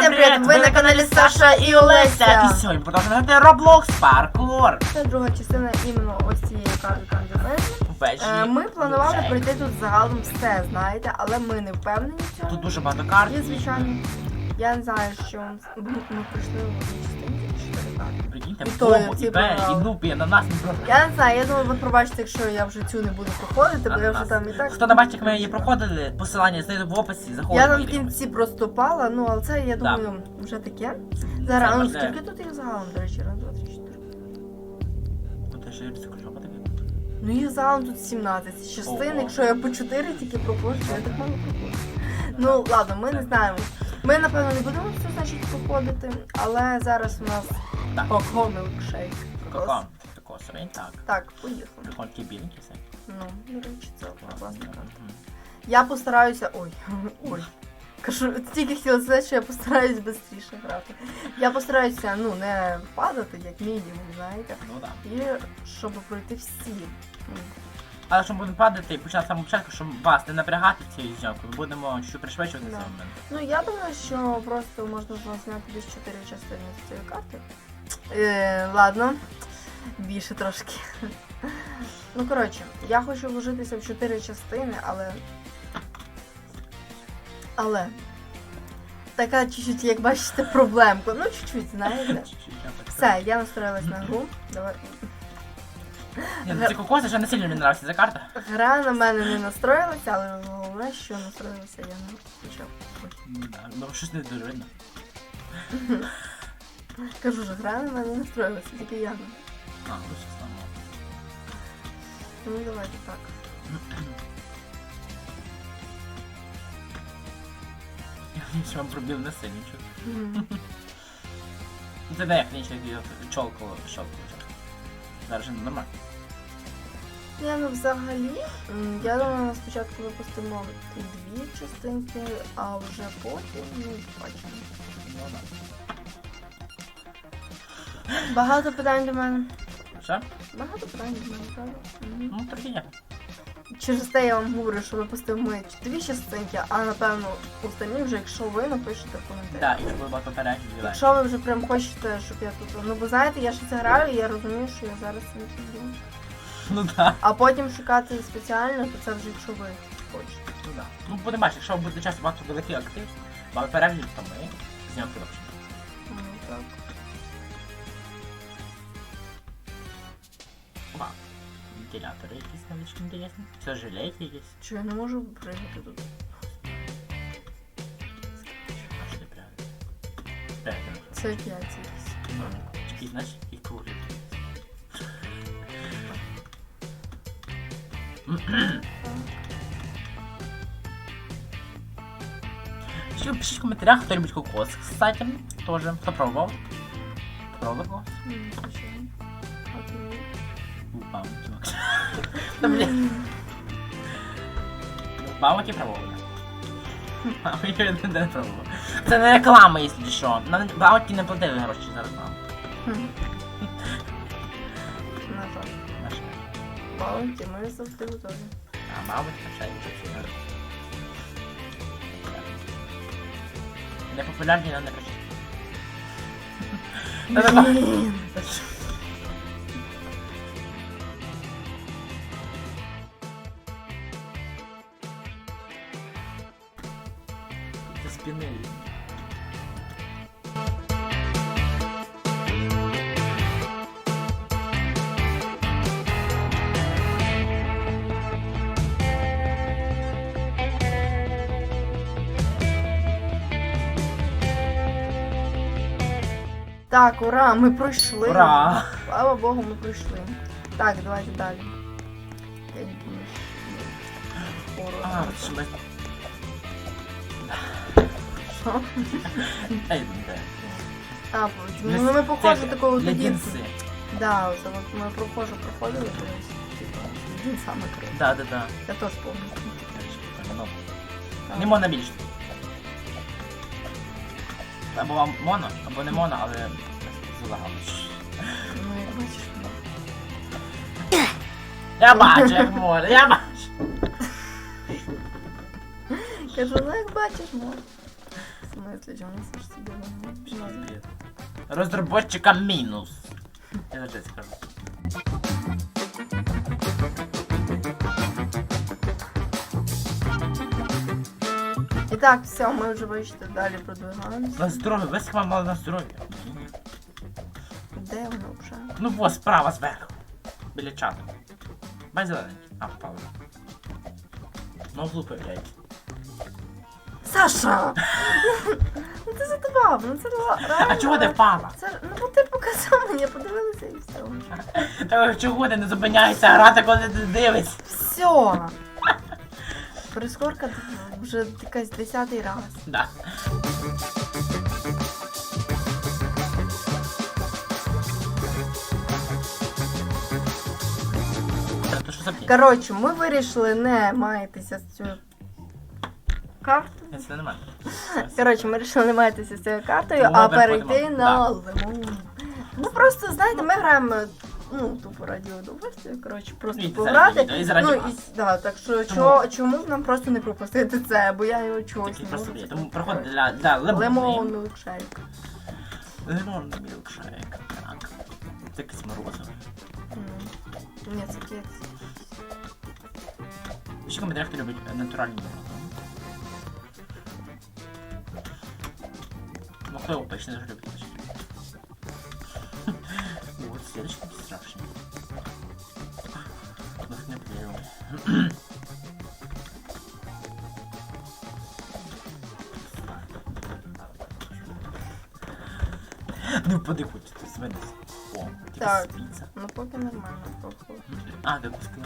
Всем привет! Ви на каналі Саша і Олеся. І сьогодні продовжуємо грати Roblox Parkour. Це друга частина іменно ось цієї карти Е, Ми планували пройти тут загалом все, знаєте, але ми не впевнені в Тут дуже багато карт. І звичайно, я не знаю, що ми ми пройшли частині чотири карти. Прикиньте, І то, Бобо, ці і Бері, і. На нас не програли. Я не знаю, я думаю, ви пробачите, якщо я вже цю не буду проходити, бо я вже там і так. Хто не бачить, як ми її проходили, посилання знайду в описі, заходимо. Я там в і кінці просто пала, ну але це я Да. думаю вже таке. Зараз, а ну скільки тут їх загалом, до речі, раз, два, три, чотири. Ну, ти. Ну їх загалом тут 17 частин, Ого. якщо я по 4 тільки проходжу, то я так мало проходжу. Ну ладно, ми не знаємо. Ми напевно не будемо все значить проходити, але зараз у нас Так. коко мілкшейк. Коко. Коко, сорень, так. Так, поїхали. Прикольні такі біленькі все. Ну, до речі, це класна карта. Я постараюся. Ой, ой. Кажу, тільки хотіла сказати, що я постараюсь швидше грати. Я постараюся, ну, не падати, як мінімум, знаєте. Ну так. І щоб пройти всі. Але щоб будемо падати і почати з самого початку, щоб вас не напрягати цією зйомкою, ми будемо чуть пришвидшувати Да. цей момент. Ну, я думаю, що просто можна було зняти десь 4 частини з цієї карти. Е, ладно, більше трошки. Ну, коротше, я хочу вложитися в 4 частини, але. Але. Така чуть-чуть, як бачите, проблемка. Ну, чуть-чуть, знаєте. Чуть-чуть, я так Все, я настроїлась на гру. Давай. Ні, ну ці кокоси вже не сильно мені нравиться ця карта. Гра на мене не настроїлася, але головне, що настроїлася я не почав. Ну, да, Ну, щось не дуже видно. Кажу ж, гра на мене не настроїлася, тільки я не. А, ну що стало. Ну давайте так. Я нічого вам пробив не сильно нічого. Мгм. Це не як нічого, чолку щолку. Зараз же нормально. Я ну взагалі, я думаю, спочатку випустимо дві частинки, а вже потім ну, бачимо. Ну, да. Багато питань до мене. Що? Багато питань до мене, правда? Мгм. Ну, трохи є. Через те я вам говорю, що випустимо ми дві частинки, а напевно останні вже, якщо ви напишете в коментарі. Так, і щоб багато переглядів. Якщо ви вже прям хочете, щоб я тут. Ну бо знаєте, я ж це граю, і я розумію, що я зараз не піду. Ну так. А потім шукати спеціально, то це вже якщо ви хочете. Ну так. Ну, будемо бачити, якщо буде часто багато великий актив, багато переглядів, то ми зняти робимо. Ну так. Вентилятори якісь навички інтересні. Це жилети якісь. Чи я не можу пригати тут? А що ти прям? Прям. Це яйця якісь. Ну, Такі, знаєш, і круглі. Ще пишіть в коментарях, хто любить кокос, кстати, тоже. Хто пробував? Пробував кокос? М, Та блін. Бабки пробували. А не не. Це не реклама, якщо що. Нам бабки не платили гроші за рекламу. На жаль. Наш. Баунті, ми завжди готові. А бабки навчають всі гроші. Не популярні, але не. Блін. Так, ура, ми пройшли. Ура! Слава Богу, ми пройшли. Так, давайте далі. А, ми... Що? Ей? А, ну ми похоже такого тоді. Ледінці. Да, от ми прохоже проходили колись. Типа, він саме крив. Да, да, да. Я теж пам'ятаю. Ну, Так. Не моно була моно, або не моно, але залагалиш. Ну, як бачиш. Я бачу, як море, я бачу. Кажу, ну як бачиш, може. смислі, чому це ж собі не Привет. Разработчикам минус. Я даже скажу. Так, все, ми вже бачите, далі продвигаємося. На здоров'я, весь вам мало на здоров'я. Де воно вже? Ну вот, справа зверху. Біля чату. Бай зелений. А, впало. Ну, углу появляється. Саша! ну ти задавав, ну це реально. А чого ти впала? Це, ну бо ти показав мені, я подивилася і все. Та чого ти не зупиняєшся грати, коли ти дивишся? Все. Прискорка вже якась десятий раз. Да. То що за п'ять? Коротше, ми вирішили не маятися з цією картою. Ні, Це не мене. Коротше, ми вирішили не маятися з цією картою, а перейти на лимон. Ну просто, знаєте, ми граємо, ну, тупо раді удовольствия, коротше, просто І пограти. відео, і заради Ну, вас. і, да, так що Тому- чо, чому б нам просто не пропустити це, бо я його чогось Такий не просто можу. є. Тому проходить для, для лимонний. Лимон мілкшейк. Лимонний мілкшейк. Так. Це якесь морозиво. М. Ні, це кекс. Ще в коментарях хто любить е, натуральні морозиво. Ну хто його точно не любить. Вот, следующий страшный. Ну. Ну, подихуй, ти зведись. О, тільки Так. спіться. Ну поки нормально, поки. А, да пускай.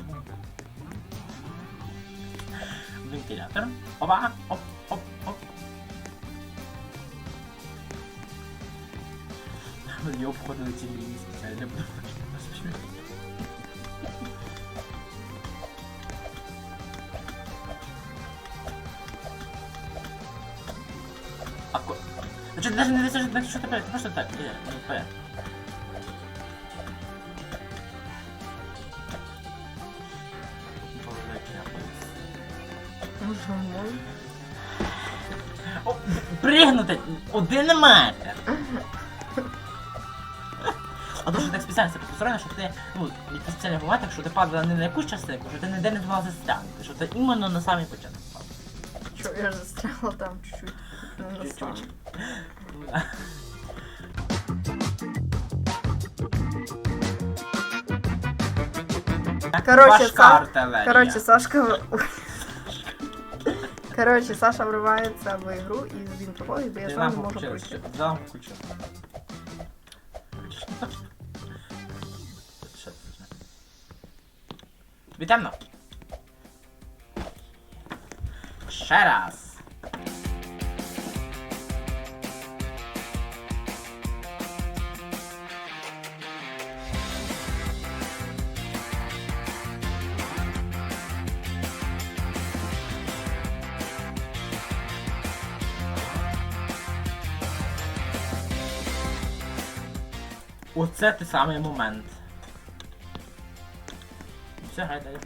Вентилятор. Опа! Оп, оп, оп. Мені обходили ці лінії спеціально для А ко... Ну что, ты даже не на що ти ти просто так, е, ну. О, Пригнути один метр. Так спеціально це ти, ну, якісь спеціальні бувати, що ти падала не на якусь частинку, що ти ніде не змогла застрягнути, що ти іменно на самий початок впав. Що, я ж застряла там чуть-чуть. Ну, на Чуть-чуть. Да. Короче, Важка Са- артилерія. Короче, Сашка. Короче, Саша вривається в ігру і він проходить, бо я Ти сам не можу пройти. що- за Тобі темно? Ще раз. Оце той самий момент. Все, грає далі.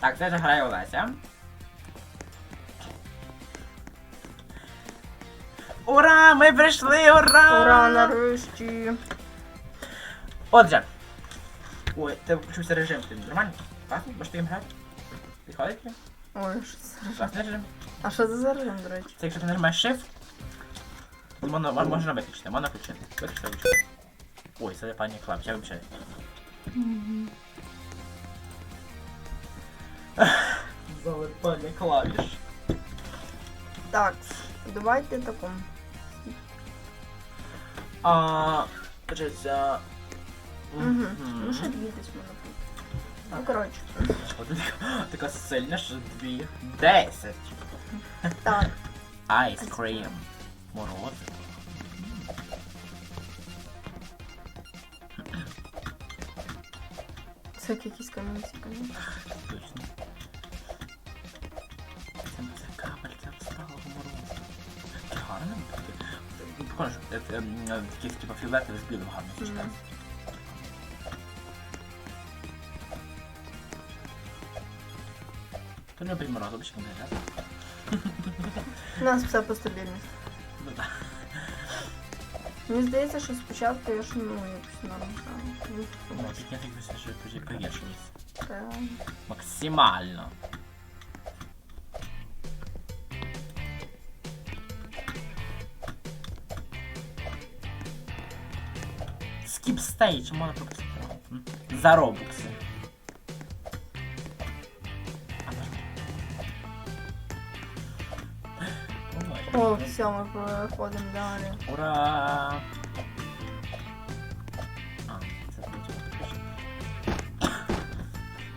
Так, це грає Олеся. Ура! Ми прийшли! Ура! Ура, нарешті. Отже. Ой, це включився режим, ти нормально? Класно? Можеш їм грати? Підходить? тобі? Ой, що це? за режим? Класний режим. А що це за режим, до речі? Це якщо ти нажимаєш Shift, можна, можна виключити, можна включити. Виключити, виключити. Ой, це пані клавіш, я вибачаю. Залипання клавіш. Так, давайте таку. А, кажеться... Угу. Ну ще дві десь мене тут. Ну, коротше. Така, сильна, що дві. Десять. Так. Крім. Морозиво. Це якісь камінці, камінці. Точно. Це, це капельця встала в морозиво. Таке гарне. таке. Ну, Похоже, що це, ем, е, такі типу фіолетові з білим гарно Мгм. сочетається. Хто любить морозиво, почекай, не У нас все по стабільності. Ну так. Мені здається, що спочатку я ж ну якось тільки я так погіршилось. Та, Максимально. Скіп стейдж, можна пропустити. М, За робокси. О, все, ми проходимо далі. Ура!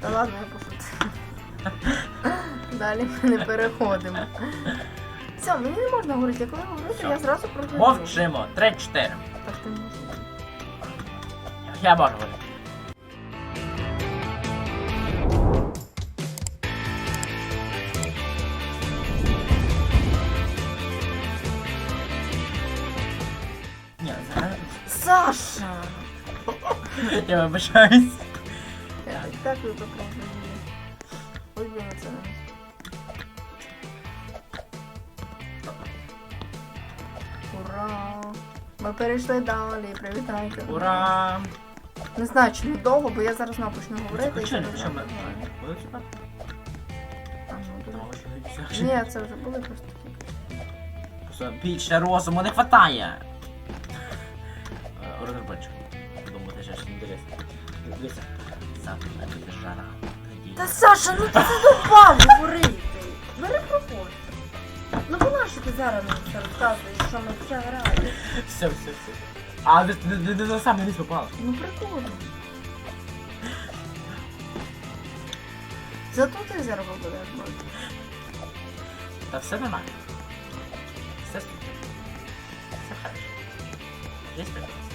Та ладно. Далі ми не переходимо. Все, мені не можна говорити, я коли говорю, то я зразу проти. Мовчимо. 3-4. Так ти можеш. Я можу говорити. Ні, Саша! я вибачаюсь. Я так так випекла. Ой, блін, це не. Ура! Ми перейшли далі, привітайте. Ура! Не знаю, чи не довго, бо я зараз знову почну говорити. і Хоча не буде. Були? А, ну. Ні, це вже були просто такі. Більше розуму не хватає. Е, Завтра буде жара. Та Саша, ну ти задовбав говорити. Бери проходь. Ну бо нащо ти зараз мені це розказуєш, що ми вже граємо? Все, все, все. А, ти, на самий низ попала. Ну прикольно. Зато ти зараз буде бачу. Та все нормально. Все супер. Все хорошо. Есть прекрасно.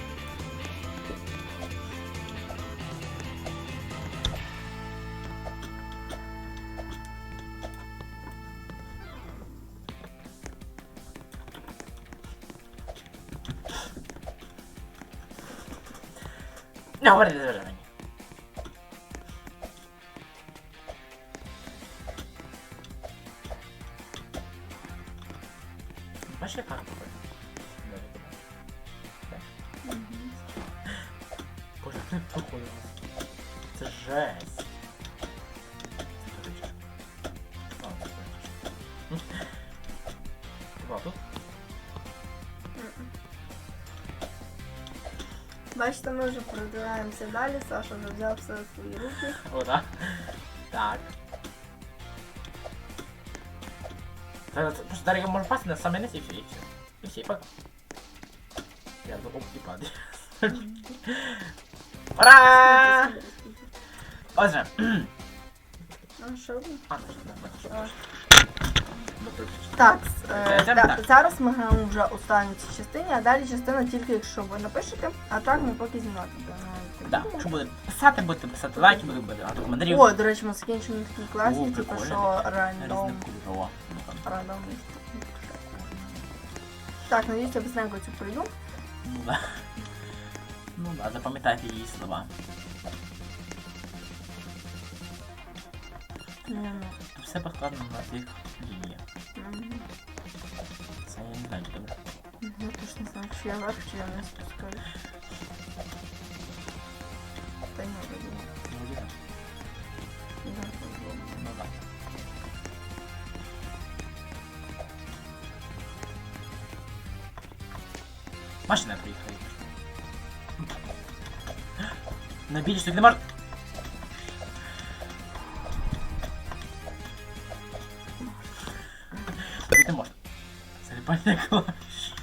Не говори, не заважай мені. Бачите, ми вже продвигаємося далі, Саша вже взяв все в свої руки. О, да. Так. Зараз просто далі можна пасти на саме низ і все, і все. І все, і пока. Я до опки падаю. Ура! Отже. А, що робимо? А, це ж не А. бачу. Так, е, да, так. зараз ми граємо вже останню цій частині, а далі частина тільки якщо ви напишете, а так ми поки знімати. Так, якщо буде писати, будете писати лайки, буде багато коментарів. О, до речі, ми закінчили такі класні, О, типу, прикольно. що рандом. Ну там. Рандом. Так, надіюсь, я быстренько цю пройду. Ну да. Ну да, запам'ятайте її слова. Тут все покладено на цих лініях. ну, мгм. Це я не знаю, чи добре. Я теж не знаю, чи я вверх, чи я вниз спускаюсь. Та ні, вроді ні. Ну, вроді так. Да, по-любому. Ну да. Машина приїхала. На більше так не можна. Не можна. Клавіш.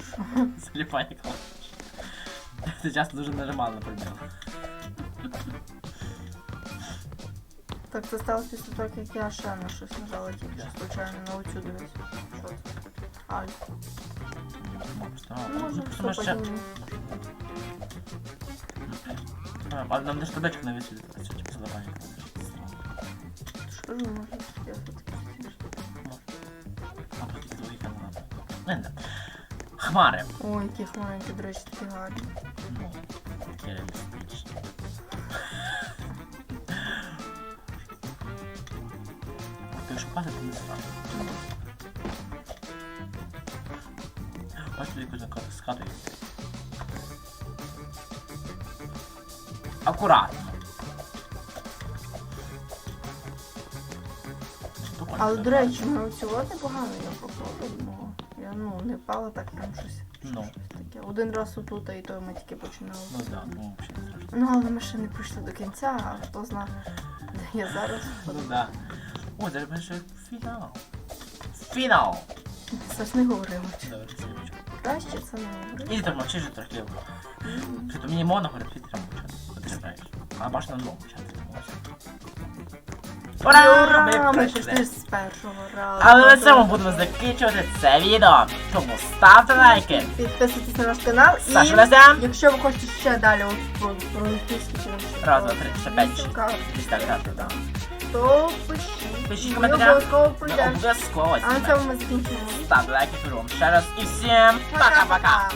Заліпання клавіш. Це часто дуже нажимало на пробіл. Так, це сталося після того, як я ще на щось нажала тільки що случайно на оцю дивись. Що це? Альф. Ну, все ще... А, а нам десь табличку не висвітити, це типу задавання. Що ж? Хмари. Ой, які хмаренькі, до речі, такі гарні. Ну, такі реалістичні. Ти шукати, то не справді. Бачите, якусь накату скатую. Акуратно. Але, до речі, ми от непогано я попробувала. Не впала так прям щось. Ну. щось таке. Один раз отут, і то ми тільки починали. Ну да, ну взагалі. Ну, але ми ще не прийшли до кінця, а хто знає, де я зараз. Ну да. О, зараз буде ще фінал. Фінал! Це ж не. Добре, слідчу. Краще це не говорити. Іди там мовчи же трохи. Що то мені можна говорити, ти треба мовчати. От ти знаєш. А бажано не мовчати. Ура! Ми пішли з першого разу. Але на цьому будемо закінчувати це відео. Тому ставте лайки. Підписуйтесь на наш канал і Саша Лазя. якщо ви хочете ще далі про, олімпійські чи Раз, два, три, чотири, п'ять, Десь так, так, так. то пишіть. Пишіть Ми коментарі. обов'язково пройдемо. Обов'язково. А на цьому ми закінчимо. Ставте лайки, вам ще раз. І всім пока-пока.